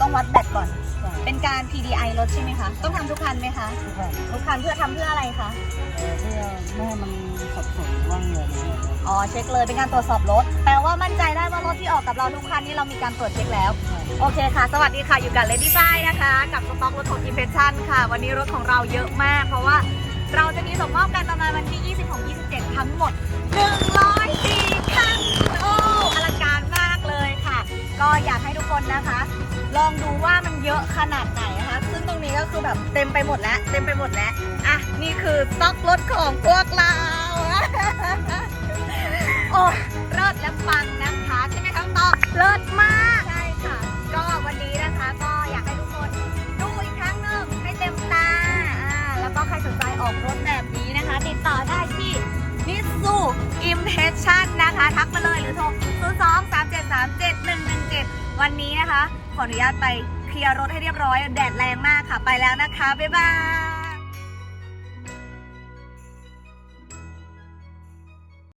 ต้องวัดแบตก่อนใช่เป็นการ PDI รถใช่ไหมคะ ต้องทำทุกคันไหมคะ ทุกคันทุกคันเพื่อทำเพื่ออะไรคะเอ่อเพื่อไม่ให้มันสับสนว่างงงอะไรเงี้ยอ๋อ เช็คเลย เป็นการตรวจสอบรถ แปลว่ามั่นใจได้ว่ารถที่ออกกับเราทุกคันนี่เรามีการตรวจเช็คแล้วใช่โอเคค่ะ สวัสดีค่ะ อยู่กับ Lady f y นะคะ กับสต็อกรถของ Impression ค่ะ วันนี้รถของเราเยอะมากเพราะ คนนะคะ ลองดูว่ามันเยอะขนาดไหนนะคะ ซึ่งตรงนี้ก็คือแบบเต็มไปหมดแล้ว เต็มไปหมดแล้ว อะ นี่คือสต็อกรถของพวกเรา โอ้เลิศและปังนะคะ ใช่ไหมคะต่อเลิศมากใช่ค่ะ ก็วันนี้นะคะก็อยากให้ทุกคนดูอีกครั้งหนึ่งให้เต็มตาอ่าแล้วก็ใครสนใจออกรถแบบนี้นะคะ ติดต่อได้ที่นิสซูอิมเพรสชั่นนะคะทัก วันนี้นะคะ ขออนุญาตไปเคลียร์รถให้เรียบร้อย แดดแรงมากค่ะ ไปแล้วนะคะ บ๊ายบาย